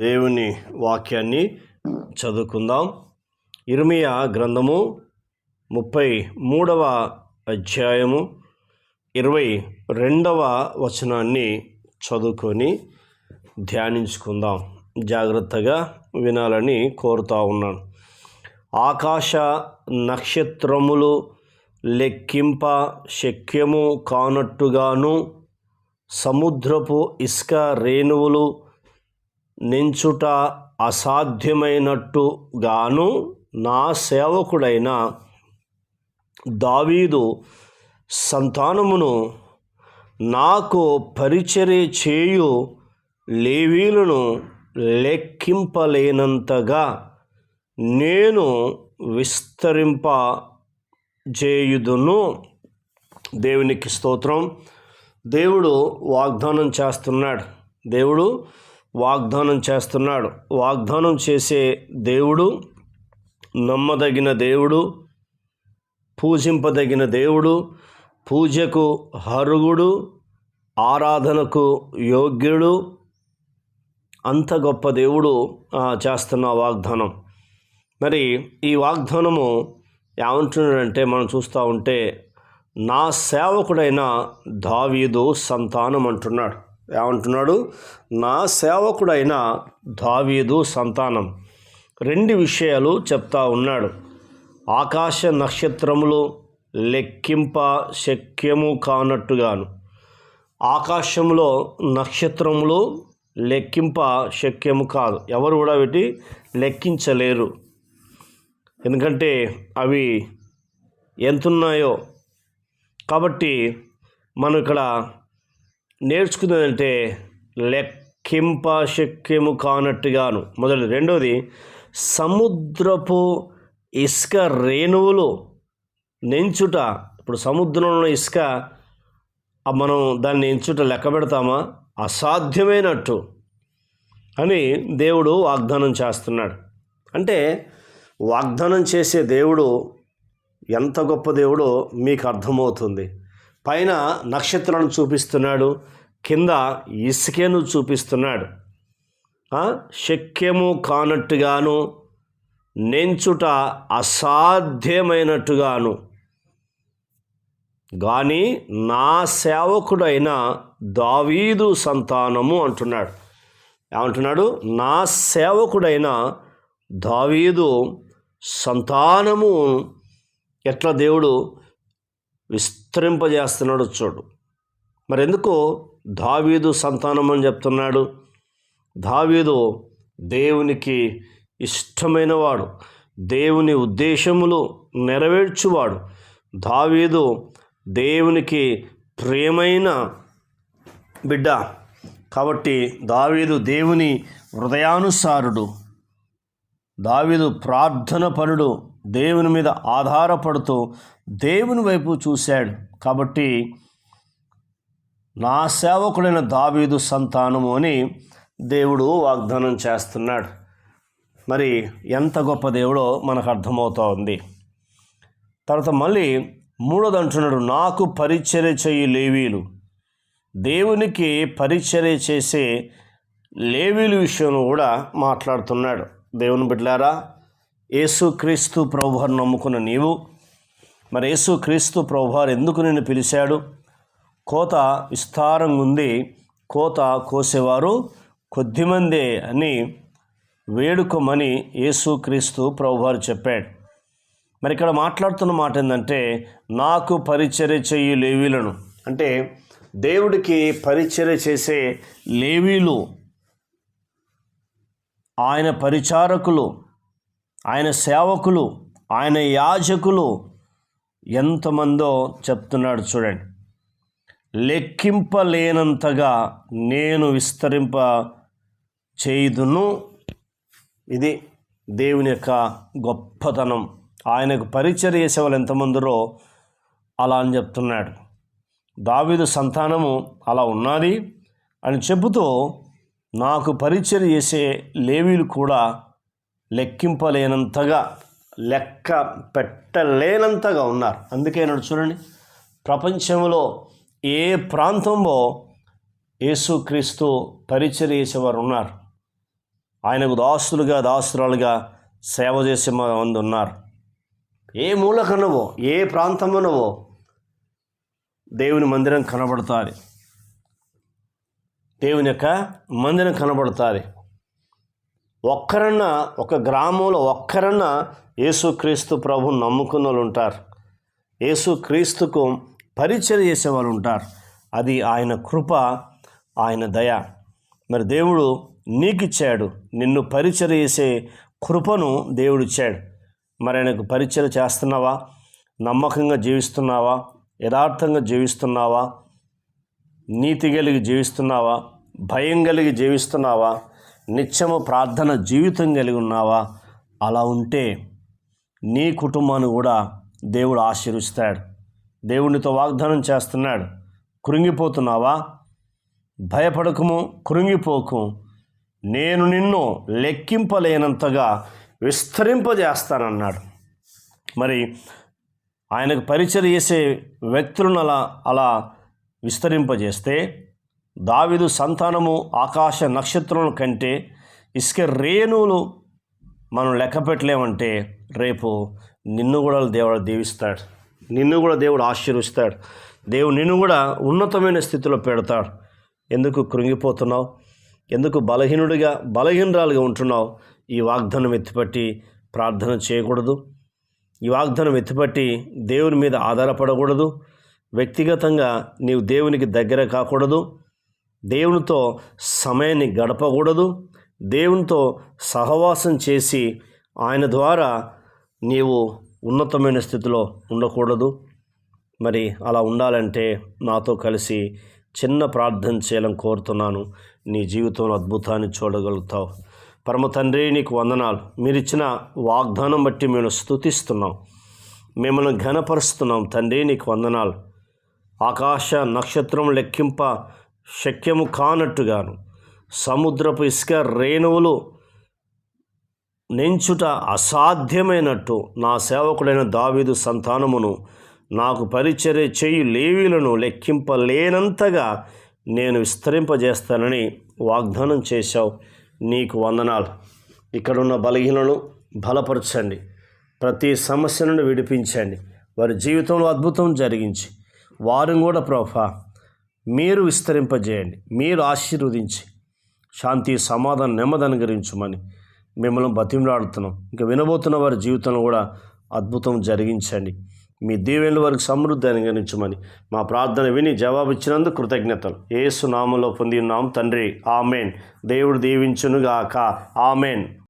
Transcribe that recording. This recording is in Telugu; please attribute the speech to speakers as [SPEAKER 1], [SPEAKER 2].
[SPEAKER 1] దేవుని వాక్యాన్ని చదువుకుందాం. ఇర్మియా గ్రంథము ముప్పై మూడవ అధ్యాయము ఇరవై రెండవ వచనాన్ని చదువుకొని ధ్యానించుకుందాం. జాగ్రత్తగా వినాలని కోరుతా ఉన్నాను. ఆకాశ నక్షత్రములు లెక్కింప శక్యము కానట్టుగాను సముద్రపు ఇసుక రేణువులు నించుట అసాధ్యమైనట్టుగాను నా సేవకుడైన దావీదు సంతానమును నాకు పరిచర్య చేయు లేవీలను లెక్కింపలేనంతగా నేను విస్తరింపజేయుదును. దేవునికి స్తోత్రం. దేవుడు వాగ్దానం చేస్తున్నాడు. దేవుడు వాగ్దానం చేస్తున్నాడు. వాగ్దానం చేసే దేవుడు నమ్మదగిన దేవుడు పూజింపదగిన దేవుడు పూజకు హరుగుడు ఆరాధనకు యోగ్యుడు అంత గొప్ప దేవుడు చేస్తున్న వాగ్దానం. మరి ఈ వాగ్దానము ఏమంటున్నాడంటే మనం చూస్తూ ఉంటే నా సేవకుడైన దావీదు సంతానం అంటున్నాడు. ఏమంటున్నాడు? నా సేవకుడైన దావీదు సంతానం. రెండు విషయాలు చెప్తా ఉన్నాడు. ఆకాశ నక్షత్రములు లెక్కింప శక్యము కానట్టుగాను. ఆకాశంలో నక్షత్రములు లెక్కింప శక్యము కాదు. ఎవరు కూడా వీటి లెక్కించలేరు. ఎందుకంటే అవి ఎంతున్నాయో. కాబట్టి మనం ఇక్కడ నేర్చుకున్నదంటే లెక్కింప శక్యము కానట్టుగాను. మొదటి రెండోది సముద్రపు ఇసుక రేణువులు నెంచుట. ఇప్పుడు సముద్రంలో ఇసుక మనం దాన్ని ఎంచుట లెక్క పెడతామా? అసాధ్యమైనట్టు అని దేవుడు వాగ్దానం చేస్తున్నాడు. అంటే వాగ్దానం చేసే దేవుడు ఎంత గొప్ప దేవుడో మీకు అర్థమవుతుంది. పైన నక్షత్రాలను చూపిస్తున్నాడు కింద ఇసుకేను చూపిస్తున్నాడు. శక్యము కానట్టుగాను నెంచుట అసాధ్యమైనట్టుగాను. కానీ నా సేవకుడైన దావీదు సంతానము అంటున్నాడు. ఏమంటున్నాడు? నా సేవకుడైన దావీదు సంతానము. ఎట్లా దేవుడు? విస్తరింపజేస్తున్నాడు చూడు. మరెందుకు? దావీదు సంతానం అని చెప్తున్నాడు. దావీదు దేవునికి ఇష్టమైనవాడు. దేవుని ఉద్దేశములు నెరవేర్చువాడు. దావీదు దేవునికి ప్రేమైన బిడ్డ. కాబట్టి దావీదు దేవుని హృదయానుసారుడు. దావీదు ప్రార్థన పరుడు దేవుని మీద ఆధారపడుతూ దేవుని వైపు చూశాడు. కాబట్టి నా సేవకుడైన దావీదు సంతానము అని దేవుడు వాగ్దానం చేస్తున్నాడు. మరి ఎంత గొప్ప దేవుడో మనకు అర్థమవుతా ఉంది. తర్వాత మళ్ళీ మూడోది అంటున్నాడు నాకు పరిచర్య చేయి లేవీలు దేవునికి పరిచర్య చేసే లేవీలు విషయంలో కూడా మాట్లాడుతున్నాడు. దేవుని బిడ్డలారా యేసుక్రీస్తు ప్రభువారు నమ్ముకున్న నీవు మరి యేసుక్రీస్తు ప్రభువారు ఎందుకు నిన్ను పిలిచాడు? కోత విస్తారంగా ఉంది కోత కోసేవారు కొద్దిమందే అని వేడుకోమని యేసుక్రీస్తు ప్రభువారు చెప్పాడు. మరి ఇక్కడ మాట్లాడుతున్న మాట ఏంటంటే నాకు పరిచర్య చెయ్యి లేవీలను అంటే దేవుడికి పరిచర్య చేసే లేవీలు ఆయన పరిచారకులు ఆయన సేవకులు ఆయన యాజకులు ఎంతమందో చెప్తున్నాడు చూడండి. లెక్కింపలేనంతగా నేను విస్తరింప చేయుదును. ఇది దేవుని యొక్క గొప్పతనం. ఆయనకు పరిచయ చేసే వాళ్ళు ఎంతమందిరో అలా అని చెప్తున్నాడు. దావీదు సంతానము అలా ఉన్నది అని చెబుతూ నాకు పరిచయం చేసే లేవీలు కూడా లెక్కింపలేనంతగా లెక్క పెట్టలేనంతగా ఉన్నారు. అందుకే నాడు చూడండి ప్రపంచంలో ఏ ప్రాంతంలో యేసుక్రీస్తు పరిచయం చేసేవారు ఉన్నారు? ఆయనకు దాసులుగా దాసురాలుగా సేవ చేసే మంది ఉన్నారు. ఏ మూలకనవో ఏ ప్రాంతమునవో దేవుని మందిరం కనబడుతుంది. దేవుని యొక్క మందిరం కనబడుతుంది. ఒక్కరన్నా ఒక గ్రామంలో ఒక్కరన్నా యేసుక్రీస్తు ప్రభు నమ్ముకున్న వాళ్ళు ఉంటారు యేసుక్రీస్తుకు పరిచయం చేసే వాళ్ళు ఉంటారు. అది ఆయన కృప ఆయన దయ. మరి దేవుడు నీకు ఇచ్చాడు నిన్ను పరిచయం చేసే కృపను దేవుడు ఇచ్చాడు. మరి ఆయనకు పరిచయం చేస్తున్నావా? నమ్మకంగా జీవిస్తున్నావా? యథార్థంగా జీవిస్తున్నావా? నీతి కలిగి జీవిస్తున్నావా? భయం కలిగి జీవిస్తున్నావా? నిత్యము ప్రార్థన జీవితం కలిగి ఉన్నావా? అలా ఉంటే నీ కుటుంబాన్ని కూడా దేవుడు ఆశీర్విస్తాడు దేవునితో వాగ్దానం చేస్తున్నాడు. కృంగిపోతున్నావా? భయపడకము కృంగిపోకు. నేను నిన్ను లెక్కింపలేనంతగా విస్తరింపజేస్తానన్నాడు. మరి ఆయనకు పరిచయం చేసే వ్యక్తులను అలా అలా విస్తరింపజేస్తే దావిదు సంతానము ఆకాశ నక్షత్రముల కంటే ఇసుక రేణువులు మనం లెక్క పెట్టలేమంటే రేపు నిన్ను కూడా దేవుడు దీవిస్తాడు. నిన్ను కూడా దేవుడు ఆశీర్విస్తాడు దేవుడు నిన్ను కూడా ఉన్నతమైన స్థితిలో పెడతాడు. ఎందుకు కృంగిపోతున్నావు? ఎందుకు బలహీనుడిగా బలహీనరాలుగా ఉంటున్నావు? ఈ వాగ్దానం ఎత్తిపట్టి ప్రార్థన చేయకూడదు. ఈ వాగ్దానం ఎత్తిపట్టి దేవుని మీద ఆధారపడకూడదు. వ్యక్తిగతంగా నీవు దేవునికి దగ్గర కాకూడదు. దేవునితో సమయాన్ని గడపకూడదు. దేవునితో సహవాసం చేసి ఆయన ద్వారా నీవు ఉన్నతమైన స్థితిలో ఉండకూడదు. మరి అలా ఉండాలంటే నాతో కలిసి చిన్న ప్రార్థన చేయాలని కోరుతున్నాను. నీ జీవితంలో అద్భుతాన్ని చూడగలుగుతావు. పరమ తండ్రి నీకు వందనాలు. మీరు ఇచ్చిన వాగ్దానం బట్టి మేము స్థుతిస్తున్నాం మిమ్మల్ని ఘనపరుస్తున్నాం. తండ్రి నీకు వందనాలు. ఆకాశ నక్షత్రం లెక్కింప శక్యము కానట్టుగాను సముద్రపు ఇసుక రేణువులు నెంచుట అసాధ్యమైనట్టు నా సేవకుడైన దావీదు సంతానమును నాకు పరిచర్య చేయి లేవీలను లెక్కింపలేనంతగా నేను విస్తరింపజేస్తానని వాగ్దానం చేశావు. నీకు వందనాలు. ఇక్కడున్న బలహీనను బలపరచండి. ప్రతి సమస్య నుండి విడిపించండి. వారి జీవితంలో అద్భుతం జరిగించి వారు కూడా ప్రభా మీరు విస్తరింపజేయండి మీరు ఆశీర్వదించి శాంతి సమాధానం నెమ్మది గురించమని మిమ్మల్ని బతిమలాడుతున్నాం. ఇంకా వినబోతున్న వారి జీవితంలో కూడా అద్భుతం జరిగించండి. మీ దీవెనల వారికి సమృద్ధి అనుగరించమని మా ప్రార్థన విని జవాబిచ్చినందుకు కృతజ్ఞతలు. ఏసు నామంలో పొందినాం తండ్రి. ఆమెన్. దేవుడు దీవించునుగాక. ఆమెన్.